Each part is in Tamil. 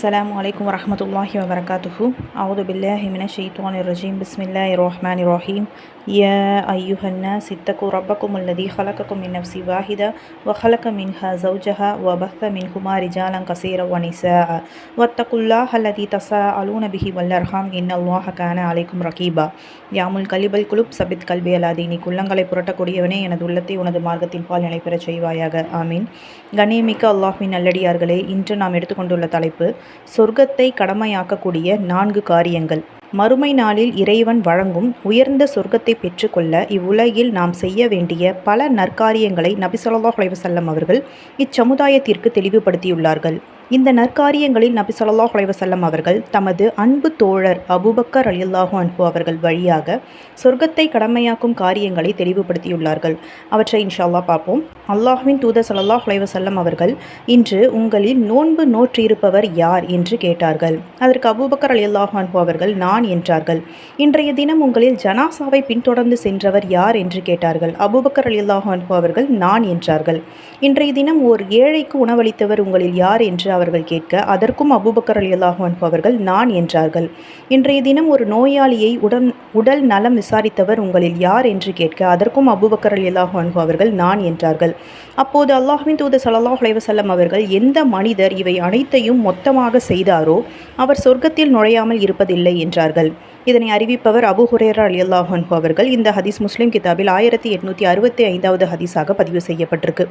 السلام عليكم ورحمة الله وبركاته أعوذ بالله من الشيطان الرجيم بسم الله الرحمن الرحيم يا أيها الناس اتقوا ربكم الذي خلقكم من نفس واحدة وخلق منها زوجها وبث منهما رجالا كثيرا ونساء واتقوا الله الذي تساءلون به والأرحام إن الله كان عليكم رقيبا யாமுல் கலிபல் குலுப் சபித் கல்வி அலாதி நீ குள்ளங்களை புரட்டக்கூடியவனே எனது உள்ளத்தை உனது மார்க்கத்தின் பால் நிலைபெறச் செய்வாயாக ஆமீன் கண்ணியமிக்க அல்லாஹ்வின் நல்லடியார்களே இன்று நாம் எடுத்துக்கொண்டுள்ள தலைப்பு சொர்க்கத்தை கடமையாக்கக்கூடிய நான்கு காரியங்கள். மறுமை நாளில் இறைவன் வழங்கும் உயர்ந்த சொர்க்கத்தை பெற்றுக்கொள்ள இவ்வுலகில் நாம் செய்ய வேண்டிய பல நற்காரியங்களை நபிசல்லா ஸல்லல்லாஹு அவர்கள் இச்சமுதாயத்திற்கு தெளிவுபடுத்தியுள்ளார்கள். இந்த நற்காரியங்களில் நபி சொல்லாஹ் அலைவசல்லம் அவர்கள் தமது அன்பு தோழர் அபூபக்கர் ரலியல்லாஹு அன்பு அவர்கள் வழியாக சொர்க்கத்தை கடமையாக்கும் காரியங்களை தெளிவுபடுத்தியுள்ளார்கள். அவற்றை இன்ஷால்லா பார்ப்போம். அல்லாஹ்வின் தூதர் ஸல்லல்லாஹு அலைவசல்லம் அவர்கள் இன்று உங்களில் நோன்பு நோற்றிருப்பவர் யார்? என்று கேட்டார்கள். அதற்கு அபூபக்கர் ரலியல்லாஹு அன்பு அவர்கள் நான் என்றார்கள். இன்றைய தினம் உங்களில் ஜனாசாவை பின்தொடர்ந்து சென்றவர் யார்? என்று கேட்டார்கள். அபூபக்கர் ரலியல்லாஹு அன்பு அவர்கள் நான் என்றார்கள். இன்றைய தினம் ஓர் ஏழைக்கு உணவளித்தவர் உங்களில் யார்? என்று அவர்கள் கேட்க அதற்கும் அபுபக்கர் அலி அன்ஹு அவர்கள் நான் என்றார்கள். இன்றைய தினம் ஒரு நோயாளியை உடன் உடல் நலம் விசாரித்தவர் உங்களில் யார் என்று கேட்க அதற்கும் அபுபக்கர் அலி அன்ஹு அவர்கள் நான் என்றார்கள். அப்போது அல்லாஹ்வின் தூது ஸல்லல்லாஹு அலைவசல்லம் அவர்கள் எந்த மனிதர் இவை அனைத்தையும் மொத்தமாக செய்தாரோ அவர் சொர்க்கத்தில் நுழையாமல் இருப்பதில்லை என்றார்கள். இதனை அறிவிப்பவர் அபு ஹுரேரா அலி அன்ஹு அவர்கள். இந்த ஹதீஸ் முஸ்லிம் கிதாபில் ஆயிரத்தி எட்நூற்றி அறுபத்தி ஐந்தாவது ஹதீஸாக பதிவு செய்யப்பட்டிருக்கு.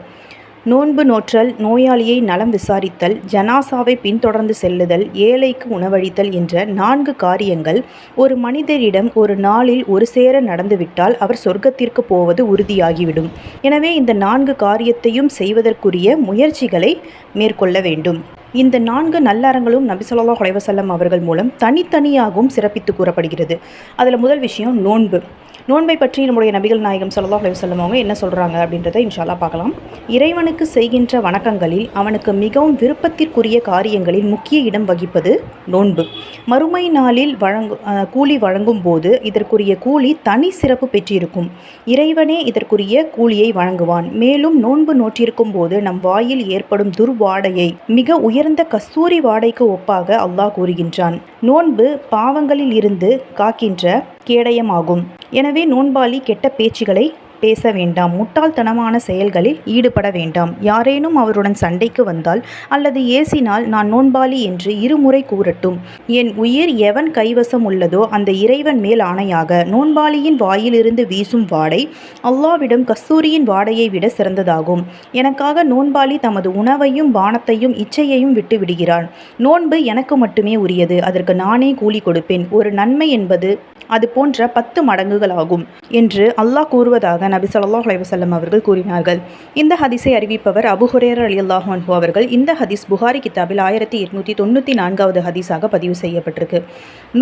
நோன்பு நோற்றல் நோயாளியை நலம் விசாரித்தல் ஜனாசாவை பின்தொடர்ந்து செல்லுதல் ஏழைக்கு உணவளித்தல் என்ற நான்கு காரியங்கள் ஒரு மனிதரிடம் ஒரு நாளில் ஒரு சேர நடந்துவிட்டால் அவர் சொர்க்கத்திற்கு போவது உறுதியாகிவிடும். எனவே இந்த நான்கு காரியத்தையும் செய்வதற்குரிய முயற்சிகளை மேற்கொள்ள வேண்டும். இந்த நான்கு நல்லறங்களும் நபி ஸல்லல்லாஹு அலைஹி அவர்கள் மூலம் தனித்தனியாகவும் சிறப்பித்து கூறப்படுகிறது. அதில் முதல் விஷயம் நோன்பு. நோன்பை பற்றி நம்முடைய நபிகள் நாயகம் ஸல்லல்லாஹு அலைஹி வஸல்லம் என்ன சொல்கிறாங்க அப்படின்றத இன்ஷால்லா பார்க்கலாம். இறைவனுக்கு செய்கின்ற வணக்கங்களில் அவனுக்கு மிகவும் விருப்பத்திற்குரிய காரியங்களில் முக்கிய இடம் வகிப்பது நோன்பு. மறுமை நாளில் வழங்கு கூலி வழங்கும் போது இதற்குரிய கூலி தனி சிறப்பு பெற்றிருக்கும். இறைவனே இதற்குரிய கூலியை வழங்குவான். மேலும் நோன்பு நோற்றிருக்கும் போது நம் வாயில் ஏற்படும் துர்வாடையை மிக உயர்ந்த கஸ்தூரி வாடைக்கு ஒப்பாக அல்லாஹ் கூறுகின்றான். நோன்பு பாவங்களில் இருந்து காக்கின்ற கேடயமாகும். எனவே நோன்பாளி கெட்ட பேச்சுகளை பேச வேண்டாம். முட்டாள்தனமான செயல்களில் ஈடுபட வேண்டாம். யாரேனும் அவருடன் சண்டைக்கு வந்தால் அல்லது ஏசினால் நான் நோன்பாளி என்று இருமுறை கூறட்டும். என் உயிர் எவன் கைவசம் உள்ளதோ அந்த இறைவன் மேல் ஆணையாக. நோன்பாளியின் வாயிலிருந்து வீசும் வாடை அல்லாவிடம் கஸ்தூரியின் வாடையை விட சிறந்ததாகும். எனக்காக நோன்பாளி தமது உணவையும் பானத்தையும் இச்சையையும் விட்டு விடுகிறான் நோன்பு எனக்கு மட்டுமே உரியது. அதற்கு நானே கூலி கொடுப்பேன். ஒரு நன்மை என்பது அது போன்ற பத்து மடங்குகளாகும் என்று அல்லாஹ் கூறுவதாக நபி சொல்லாஹ் அலைவசல்லம் அவர்கள் கூறினார்கள். இந்த ஹதீஸை அறிவிப்பவர் அபு ஹுரேரா ரலியல்லாஹு அவர்கள். இந்த ஹதீஸ் புகாரி கித்தாபில் ஆயிரத்தி எட்நூற்றி தொண்ணூற்றி நான்காவது ஹதீஸாக பதிவு செய்யப்பட்டிருக்கு.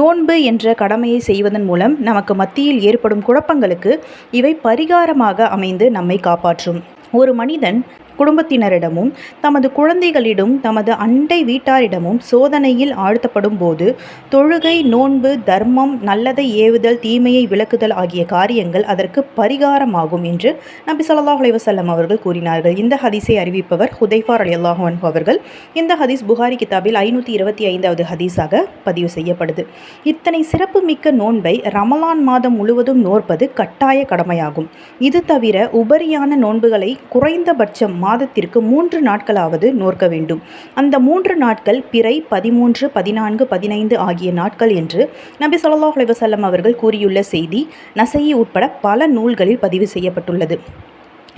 நோன்பு என்ற கடமையை செய்வதன் மூலம் நமக்கு மத்தியில் ஏற்படும் குழப்பங்களுக்கு இவை பரிகாரமாக அமைந்து நம்மை காப்பாற்றும். ஒரு மனிதன் குடும்பத்தினரிடமும் தமது குழந்தைகளிடம் தமது அண்டை வீட்டாரிடமும் சோதனையில் ஆழ்த்தப்படும் போது தொழுகை நோன்பு தர்மம் நல்லதை ஏவுதல் தீமையை விளக்குதல் ஆகிய காரியங்கள் அதற்கு பரிகாரமாகும் என்று நபி சொல்லாஹ் அலைவசல்லம் அவர்கள் கூறினார்கள். இந்த ஹதீஸை அறிவிப்பவர் ஹுதைஃபார் அலி அல்லாஹன் அவர்கள். இந்த ஹதீஸ் புகாரி கிதாபில் ஐநூற்றி இருபத்தி ஐந்தாவது ஹதீஸாக பதிவு செய்யப்படுது. இத்தனை சிறப்புமிக்க நோன்பை ரமலான் மாதம் முழுவதும் நோற்பது கட்டாய கடமையாகும். இது தவிர உபரியான நோன்புகளை குறைந்தபட்சம் மாதத்திற்கு மூன்று நாட்களாவது நோற்க வேண்டும். அந்த மூன்று நாட்கள் பிறை பதிமூன்று பதினான்கு பதினைந்து ஆகிய நாட்கள் என்று நபி சொல்லாஹ் அலைவசல்லம் அவர்கள் கூறியுள்ள செய்தி நசையி உட்பட பல நூல்களில் பதிவு செய்யப்பட்டுள்ளது.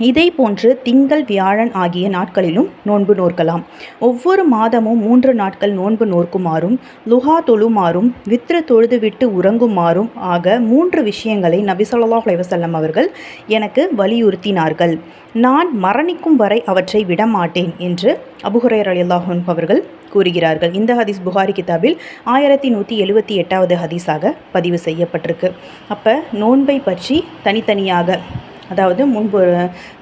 இதை போன்று திங்கள் வியாழன் ஆகிய நாட்களிலும் நோன்பு நோற்கலாம். ஒவ்வொரு மாதமும் மூன்று நாட்கள் நோன்பு நோர்க்குமாறும் லுஹா தொழுமாறும் வித்ரு தொழுதுவிட்டு உறங்குமாறும் ஆக மூன்று விஷயங்களை நபி ஸல்லல்லாஹு அலைஹி அவர்கள் எனக்கு வலியுறுத்தினார்கள். நான் மரணிக்கும் வரை அவற்றை விடமாட்டேன் என்று அபுஹுரேர் அலில்லாஹன் அவர்கள் கூறுகிறார்கள். இந்த ஹதீஸ் புகாரி கிதாபில் ஆயிரத்தி நூற்றி எழுபத்தி எட்டாவது ஹதீஸாக பதிவு செய்யப்பட்டிருக்கு. அப்போ நோன்பை பற்றி தனித்தனியாக அதாவது முன்பு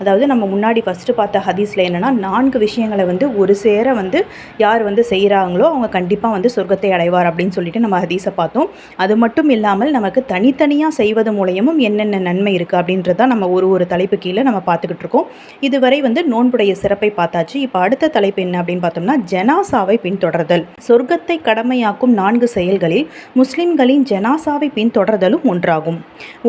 அதாவது நம்ம முன்னாடி ஃபஸ்ட்டு பார்த்த ஹதீஸில் என்னென்னா நான்கு விஷயங்களை வந்து ஒரு சேர வந்து யார் வந்து செய்கிறாங்களோ அவங்க கண்டிப்பாக வந்து சொர்க்கத்தை அடைவார் அப்படின்னு சொல்லிட்டு நம்ம ஹதீஸை பார்த்தோம். அது மட்டும் இல்லாமல் நமக்கு தனித்தனியாக செய்வது மூலயமும் என்னென்ன நன்மை இருக்குது அப்படின்றத நம்ம ஒரு ஒரு தலைப்பு கீழே நம்ம பார்த்துக்கிட்டு இருக்கோம். இதுவரை வந்து நோன்புடைய சிறப்பை பார்த்தாச்சு. இப்போ அடுத்த தலைப்பு என்ன அப்படின்னு பார்த்தோம்னா ஜனாசாவை பின்தொடர்தல். சொர்க்கத்தை கடமையாக்கும் நான்கு செயல்களில் முஸ்லிம்களின் ஜனாசாவை பின்தொடர்தலும் ஒன்றாகும்.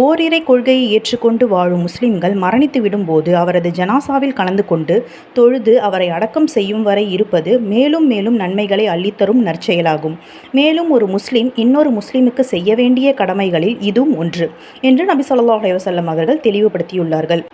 ஓரிரை கொள்கையை ஏற்றுக்கொண்டு வாழும் முஸ்லிம்கள் மரணித்து விடும்போது அவரது ஜனாசாவில் கலந்து கொண்டு தொழுது அவரை அடக்கம் செய்யும் வரை இருப்பது மேலும் மேலும் நன்மைகளை அள்ளித்தரும் நற்செயலாகும். மேலும் ஒரு முஸ்லிம் இன்னொரு முஸ்லிமுக்கு செய்ய வேண்டிய கடமைகளில் இதுவும் ஒன்று என்று நபி சொல்லாஹ் அலைவசல்லம் அவர்கள் தெளிவுபடுத்தியுள்ளார்கள்.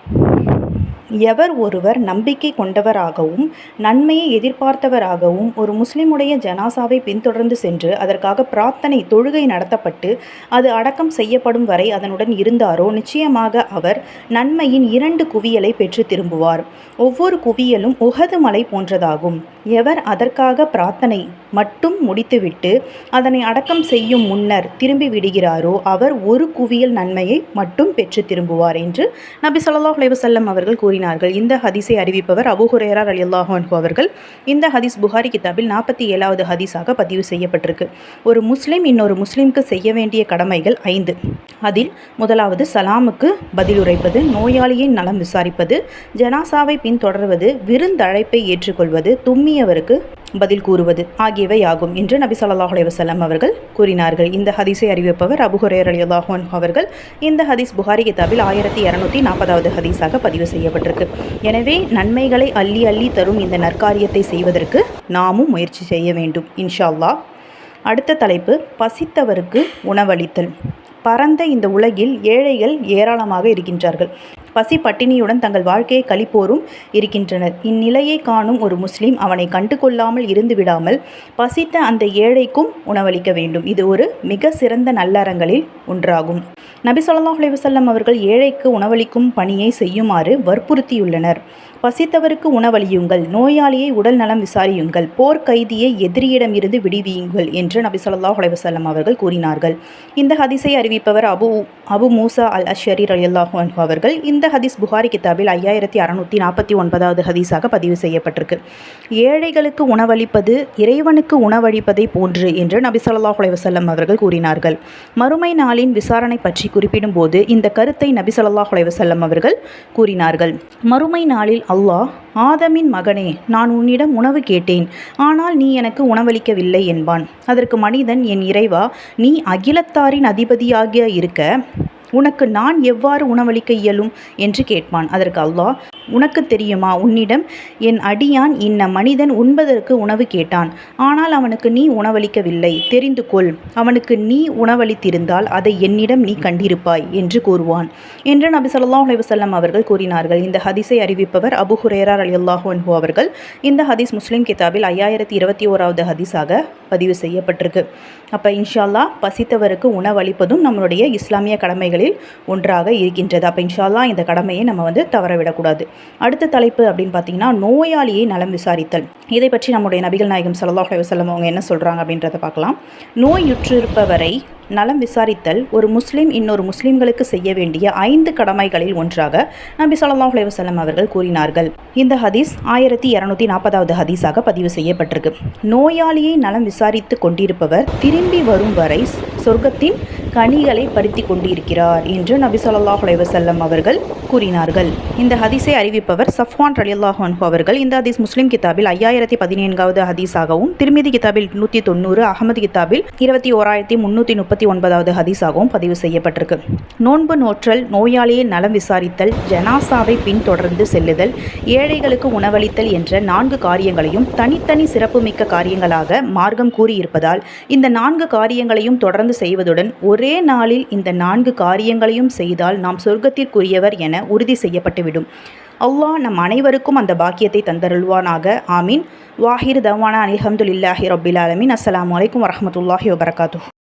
எவர் ஒருவர் நம்பிக்கை கொண்டவராகவும் நன்மையை எதிர்பார்த்தவராகவும் ஒரு முஸ்லிமுடைய ஜனாசாவை பின்தொடர்ந்து சென்று அதற்காக பிரார்த்தனை தொழுகை நடத்தப்பட்டு அது அடக்கம் செய்யப்படும் வரை அதனுடன் இருந்தாரோ நிச்சயமாக அவர் நன்மையின் இரண்டு குவியலை பெற்று திரும்புவார். ஒவ்வொரு குவியலும் உகது மலை போன்றதாகும். எவர் அதற்காக பிரார்த்தனை மட்டும் முடித்துவிட்டு அதனை அடக்கம் செய்யும் முன்னர் திரும்பி விடுகிறாரோ அவர் ஒரு குவியல் நன்மையை மட்டும் பெற்று திரும்புவார் என்று நபி சொல்லாஹ் அலைவசல்லம் அவர்கள் கூறினார்கள். இந்த ஹதீஸை அறிவிப்பவர் அபுஹுரேரார் அலி அல்லாஹான் அவர்கள். இந்த ஹதீஸ் புகாரி கிதாபில் நாற்பத்தி ஏழாவது ஹதீஸாக பதிவு செய்யப்பட்டிருக்கு. ஒரு முஸ்லீம் இன்னொரு முஸ்லீம்க்கு செய்ய வேண்டிய கடமைகள் ஐந்து. அதில் முதலாவது சலாமுக்கு பதிலுரைப்பது நோயாளியை நலம் விசாரிப்பது ஜனாசாவை பின்தொடர்வது விருந்தழைப்பை ஏற்றுக்கொள்வது தும்மியவருக்கு பதில் கூறுவது ஆகியவை ஆகும் என்று நபி சொல்லாஹ் அலைவசல்லம் அவர்கள் கூறினார்கள். இந்த ஹதீஸை அறிவிப்பவர் அபுஹுரேர் அலி அல்லாஹான் அவர்கள். இந்த ஹதீஸ் புகாரி கிதாபில் ஆயிரத்தி இரநூத்தி நாற்பதாவது ஹதீஸாக பதிவு செய்யப்பட்டிருக்கு. எனவே நன்மைகளை அள்ளி அள்ளி தரும் இந்த நற்காரியத்தை செய்வதற்கு நாமும் முயற்சி செய்ய வேண்டும். இன்ஷா அல்லா அடுத்த தலைப்பு பசித்தவருக்கு உணவளித்தல். பரந்த இந்த உலகில் ஏழைகள் ஏராளமாக இருக்கின்றார்கள். பசி பட்டினியுடன் தங்கள் வாழ்க்கையை கழிப்போரும் இருக்கின்றனர். இந்நிலையை காணும் ஒரு முஸ்லீம் அவனை கண்டு கொள்ளாமல் இருந்து விடாமல் பசித்த அந்த ஏழைக்கும் உணவளிக்க வேண்டும். இது ஒரு மிக சிறந்த நல்லறங்களில் ஒன்றாகும். நபி சொல்லாஹ் அலைவசல்லம் அவர்கள் ஏழைக்கு உணவளிக்கும் பணியை செய்யுமாறு வற்புறுத்தியுள்ளனர். பசித்தவருக்கு உணவளியுங்கள் நோயாளியை உடல் நலம் விசாரியுங்கள் போர் கைதியை எதிரியிடமிருந்து விடுவியுங்கள் என்று நபி சொல்லாஹ் அலைவசல்லம் அவர்கள் கூறினார்கள். இந்த ஹதிஸை அறிவிப்பவர் அபு அபு மூசா அல் அஷரி அலியல்லாஹு அவர்கள். இந்த ஹதீஸ் புகாரி கிதாபில் ஐயாயிரத்தி அறநூற்றி நாற்பத்தி ஒன்பதாவது ஹதீஸாக பதிவு செய்யப்பட்டிருக்கு. ஏழைகளுக்கு உணவளிப்பது இறைவனுக்கு உணவளிப்பதை போன்று என்று நபி சொல்லாஹ் அலைவசல்லம் அவர்கள் கூறினார்கள். மறுமை நாளின் விசாரணை பற்றி குறிப்பிடும்போது இந்த கருத்தை நபி சொல்லாஹ் அலைவசல்லம் அவர்கள் கூறினார்கள். மறுமை நாளில் அல்லாஹ் ஆதமின் மகனே நான் உன்னிடம் உணவு கேட்டேன். ஆனால் நீ எனக்கு உணவளிக்கவில்லை என்பான். அதற்கு மனிதன் என் இறைவா நீ அகிலத்தாரின் அதிபதியாக இருக்க உனக்கு நான் எவ்வாறு உணவளிக்க இயலும்? என்று கேட்பான். அதற்கு அல்லாஹ் உனக்கு தெரியுமா? உன்னிடம் என் அடியான் இன்ன மனிதன் உண்பதற்கு உணவு கேட்டான். ஆனால் அவனுக்கு நீ உணவளிக்கவில்லை. தெரிந்து கொள் அவனுக்கு நீ உணவளித்திருந்தால் அதை என்னிடம் நீ கண்டிருப்பாய் என்று கூறுவான். என்று நபி சொல்லா அலைவசல்லம் அவர்கள் கூறினார்கள். இந்த ஹதீஸை அறிவிப்பவர் அபு ஹுரேரார் அலி அல்லாஹு அவர்கள். இந்த ஹதீஸ் முஸ்லீம் கிதாபில் ஐயாயிரத்தி இருபத்தி ஓராவது ஹதீஸாக பதிவு செய்யப்பட்டிருக்கு. அப்போ இன்ஷால்லா பசித்தவருக்கு உணவளிப்பதும் நம்மளுடைய இஸ்லாமிய கடமைகளில் ஒன்றாக இருக்கின்றது. அப்போ இன்ஷால்லா இந்த கடமையை நம்ம வந்து தவறவிடக்கூடாது. அடுத்த தலைப்பு அப்படின்னு பார்த்தீங்கன்னா நோயாளியை நலம் விசாரித்தல். இதை பற்றி நம்முடைய நபிகள் நாயகம் சல்லாஹ் வசல்லம் அவங்க என்ன சொல்கிறாங்க அப்படின்றத பார்க்கலாம். நோயுற்றிருப்பவரை நலம் விசாரித்தல் ஒரு முஸ்லீம் இன்னொரு முஸ்லீம்களுக்கு செய்ய வேண்டிய ஐந்து கடமைகளில் ஒன்றாக நபி சொல்லாஹ் அலைவசல்லம் அவர்கள் கூறினார்கள். இந்த ஹதீஸ் ஆயிரத்தி இரநூத்தி நாற்பதாவது ஹதீஸாக பதிவு செய்யப்பட்டிருக்கு. நோயாளியை நலம் விசாரித்து கொண்டிருப்பவர் திரும்பி வரும் வரை சொர்க்கத்தின் கனிகளை பருத்தி கொண்டிருக்கிறார் என்று நபி சொல்லாஹ் அலைவசல்லம் அவர்கள் கூறினார்கள். இந்த ஹதீஸை அறிவிப்பவர் சஃப்வான் அலியல்லாஹ் அவர்கள். இந்த ஹதீஸ் முஸ்லீம் கிதாபில் ஐயாயிரத்தி பதினேன்காவது ஹதீஸாகவும் திருமதி கிதாபில் நூற்றி தொண்ணூறு அகமது கிதாபில் இருபத்தி ஓராயிரத்தி முன்னூற்றி முப்பத்தி ஒன்பதாவது ஹதீஸாகவும் பதிவு செய்யப்பட்டிருக்கு. நோன்பு நோற்றல் நோயாளியை நலம் விசாரித்தல் ஜனாசாவை பின்தொடர்ந்து செல்லுதல் ஏழைகளுக்கு உணவளித்தல் என்ற நான்கு காரியங்களையும் தனித்தனி சிறப்புமிக்க காரியங்களாக மார்க்கம் கூறியிருப்பதால் இந்த நான்கு காரியங்களையும் தொடர்ந்து செய்வதுடன் ஒரே நாளில் இந்த நான்கு காரியங்களையும் செய்தால் நாம் சொர்க்கத்திற்குரியவர் என உறுதி செய்யப்பட்டுவிடும். அல்லாஹ் நம் அனைவருக்கும் அந்த பாக்கியத்தை தந்தருள்வானாக. ஆமீன். வாஹிர் தவானா அலமதுல்லாஹி ரபில் ஆலமின். அஸ்லாம் வலைக்கம் வரமத்துல்லாஹி வபரகாத்து